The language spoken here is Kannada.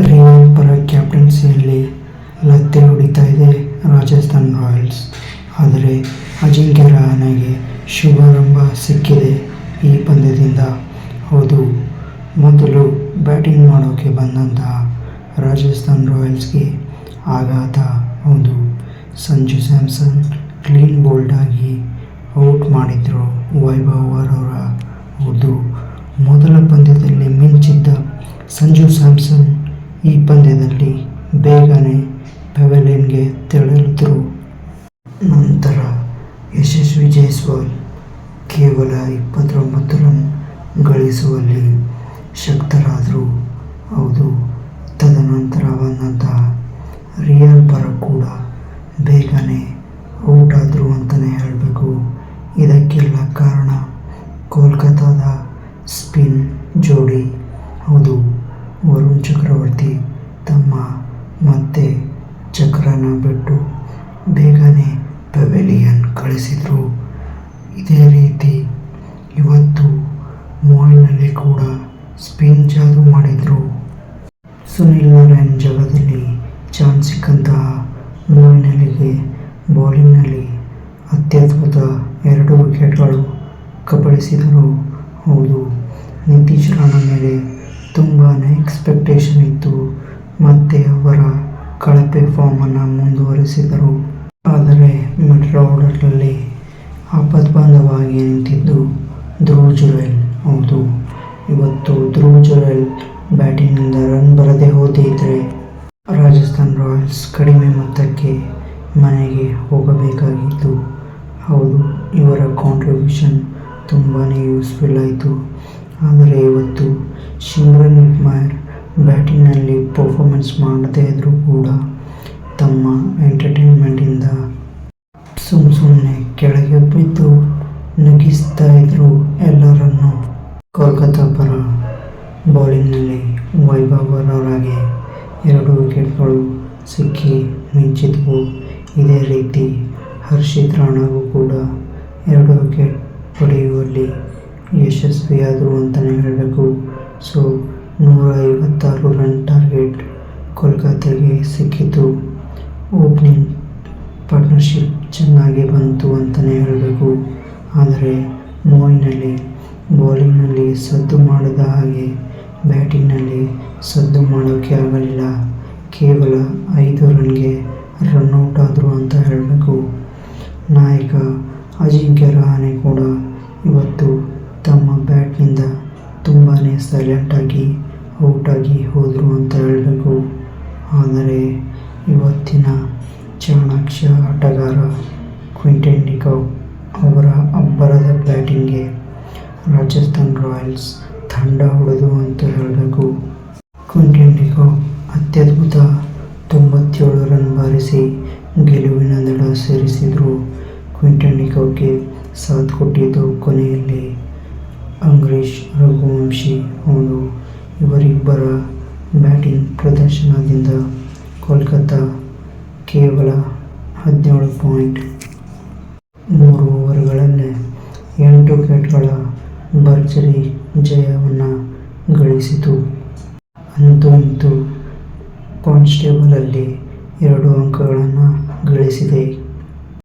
ರಿಯಾನ್ ಪರ ಕ್ಯಾಪ್ಟನ್ಸಿಯಲ್ಲಿ ಲತ್ತೆ ಹೊಡಿತಾ ಇದೆ ರಾಜಸ್ಥಾನ್ ರಾಯಲ್ಸ್. ಆದರೆ ಅಜಿಂಕ್ಯ ರಹಾನೆಗೆ ಶುಭಾರಂಭ ಸಿಕ್ಕಿದೆ ಈ ಪಂದ್ಯದಿಂದ. ಹೌದು, ಮೊದಲು ಬ್ಯಾಟಿಂಗ್ ಮಾಡೋಕ್ಕೆ ಬಂದಂತಹ ರಾಜಸ್ಥಾನ್ ರಾಯಲ್ಸ್ಗೆ ಆಘಾತ. ಹೌದು, ಸಂಜು ಸ್ಯಾಮ್ಸನ್ ಕ್ಲೀನ್ ಬೋಲ್ಡಾಗಿ ಔಟ್ ಮಾಡಿದರು ವೈಭವ್ ಅವರ ಹೌದು, ಮೊದಲ ಪಂದ್ಯದಲ್ಲಿ ಮಿಂಚಿದ್ದ ಸಂಜು ಸ್ಯಾಮ್ಸನ್ ಈ ಪಂದ್ಯದಲ್ಲಿ ಬೇಗನೆ ಪೆವೆಲಿಯನ್ಗೆ ತೆರಳಿದ್ರು. ನಂತರ ಯಶಸ್ವಿ ಜೈಸ್ವಾಲ್ ಕೇವಲ ಇಪ್ಪತ್ತೊಂಬತ್ತು ರನ್ ಗಳಿಸುವಲ್ಲಿ ಶಕ್ತರಾದರು. ಹೌದು ತದನಂತರ ಬಂದಂತಹ ರಿಯಲ್ ಪರ ಕೂಡ ಬೇಗನೆ ಔಟ್ ಆದರು ಅಂತಲೇ ಹೇಳಬೇಕು. ಇದಕ್ಕೆಲ್ಲ ಕಾರಣ ಕೋಲ್ಕತ್ತಾದ ಸ್ಪಿನ್ ಜೋಡಿ. ಹೌದು ವರುಣ್ ಚಕ್ರವರ್ತಿ ತಮ್ಮ ಮತ್ತೆ ಚಕ್ರನ ಬಿಟ್ಟು ಬೇಗನೆ ಪೆವೆಲಿಯನ್ ಕಳಿಸಿದರು. ಇದೇ ರೀತಿ ಇವತ್ತು ಮೊಯಿನಲ್ಲಿ ಕೂಡ ಸ್ಪಿನ್ ಜಾದು ಮಾಡಿದರು. ಸುನಿಲ್ ನಾರಾಯಣ್ ಜಾಗದಲ್ಲಿ ಚಾನ್ಸ್ ಸಿಕ್ಕಂತಹ ಮೊಯಿನಲ್ಲಿಗೆ ಬೌಲಿಂಗ್ನಲ್ಲಿ ಅತ್ಯದ್ಭುತ ಎರಡು ವಿಕೆಟ್ಗಳು ಕಬಳಿಸಿದರು ಹೌದು. ನಿತೀಶ್ ರಾಣ ಮೇಲೆ ತುಂಬಾ ಎಕ್ಸ್ಪೆಕ್ಟೇಷನ್ ಇತ್ತು. ಮತ್ತೆ ಅವರ ಕಳಪೆ ಫಾರ್ಮನ್ನು ಮುಂದುವರಿಸಿದರು. ಆದರೆ ಮಿಡ್ಲ್ ಆರ್ಡರ್ನಲ್ಲಿ ಆಪತ್ಬಾಂಧವಾಗಿ ನಿಂತಿದ್ದು ಧ್ರುವ್ ಜುರೈಲ್ ಹೌದು, ಇವತ್ತು ಧ್ರುವ್ ಜುರೇಲ್ ಬ್ಯಾಟಿಂಗ್ನಿಂದ ರನ್ ಬರದೇ ಹೋದಿದ್ರೆ ರಾಜಸ್ಥಾನ್ ರಾಯಲ್ಸ್ ಕಡಿಮೆ ಮೊತ್ತಕ್ಕೆ ಮನೆಗೆ ಹೋಗಬೇಕಾಗಿತ್ತು. ಹೌದು, ಇವರ ಕಾಂಟ್ರಿಬ್ಯೂಷನ್ ತುಂಬಾ ಯೂಸ್ಫುಲ್ ಆಯಿತು. ಆದರೆ ಇವತ್ತು ಶಿಮ್ರನ್ ಇಟ್ಮಾಯರ್ ಬ್ಯಾಟಿಂಗ್ನಲ್ಲಿ ಪರ್ಫಾರ್ಮೆನ್ಸ್ ಮಾಡದೇ ಇದ್ದರೂ ಕೂಡ ತಮ್ಮ ಎಂಟರ್ಟೈನ್ಮೆಂಟಿಂದ ಸುಮ್ಮ ಸುಮ್ಮನೆ ಕೆಳಗೆ ಬಿದ್ದು ನಗಿಸ್ತಾ ಇದ್ರು ಎಲ್ಲರನ್ನು. ಕೋಲ್ಕತ್ತಾ ಪರ ಬೌಲಿಂಗ್ನಲ್ಲಿ ವೈಭವ್ ಅವರಾಗೆ ಎರಡು ವಿಕೆಟ್ಗಳು ಸಿಕ್ಕಿ ಮಿಂಚಿದ್ವು. ಇದೇ ರೀತಿ ಹರ್ಷಿತ್ ರಾಣಾಗೂ ಕೂಡ ಎರಡು ವಿಕೆಟ್ ಪಡೆಯುವಲ್ಲಿ ಯಶಸ್ವಿಯಾದರು ಅಂತಲೇ ಹೇಳಬೇಕು. ಸೊ ನೂರ ಐವತ್ತಾರು ರನ್ ಟಾರ್ಗೆಟ್ ಕೋಲ್ಕತ್ತಾಗೆ ಸಿಕ್ಕಿತು. ಓಪನಿಂಗ್ ಪಾರ್ಟ್ನರ್ಶಿಪ್ ಚೆನ್ನಾಗಿ ಬಂತು ಅಂತಲೇ ಹೇಳಬೇಕು. ಆದರೆ, ಮೋಯಿನಲ್ಲಿ, ಬೌಲಿಂಗ್ನಲ್ಲಿ ಸದ್ದು ಮಾಡದ ಹಾಗೆ ಬ್ಯಾಟಿಂಗ್ನಲ್ಲಿ ಸದ್ದು ಮಾಡೋಕ್ಕೆ ಆಗಲಿಲ್ಲ. ಕೇವಲ ಐದು ರನ್ಗೆ ರನ್ಔಟ್ ಆದರು ಅಂತ ಹೇಳಬೇಕು. ನಾಯಕ ಅಜಿಂಕ್ಯ ರಹಾನೆ ಸೈಲೆಂಟಾಗಿ ಔಟಾಗಿ ಹೋದರು ಅಂತ ಹೇಳಬೇಕು. ಆದರೆ ಇವತ್ತಿನ ಚಾಣಾಕ್ಷ ಆಟಗಾರ ಕ್ವಿಂಟನ್ ಡಿಕಾಕ್ ಅವರ ಅಬ್ಬರದ ಬ್ಯಾಟಿಂಗ್ಗೆ ರಾಜಸ್ಥಾನ್ ರಾಯಲ್ಸ್ ತಂಡ ಹೊಡೆದು ಅಂತ ಹೇಳಬೇಕು. ಕ್ವಿಂಟನ್ ಡಿಕಾಕ್ ಅತ್ಯದ್ಭುತ ತೊಂಬತ್ತೇಳು ರನ್ ಬಾರಿಸಿ ಗೆಲುವಿನ ದಡ ಸೇರಿಸಿದರು. ಕ್ವಿಂಟನ್ ಡಿಕಾಕ್ಗೆ ಸಾಥ್ ಕೊಟ್ಟಿದ್ದು ಕೊನೆಯಲ್ಲಿ ಅಂಗ್ರೀಶ್ ಅವನು ಇವರಿಬ್ಬರ ಬ್ಯಾಟಿಂಗ್ ಪ್ರದರ್ಶನದಿಂದ ಕೋಲ್ಕತ್ತಾ ಕೇವಲ ಹದಿನೇಳು ಪಾಯಿಂಟ್ ಮೂರು ಓವರ್ಗಳಲ್ಲೇ ಎಂಟು ವಿಕೆಟ್ಗಳ ಭರ್ಜರಿ ಜಯವನ್ನು ಗಳಿಸಿತು. ಅಂತೂ ಇಂತೂ ಕಾನ್ಸ್ಟೇಬಲಲ್ಲಿ ಟೇಬಲಲ್ಲಿ ಎರಡು ಅಂಕಗಳನ್ನು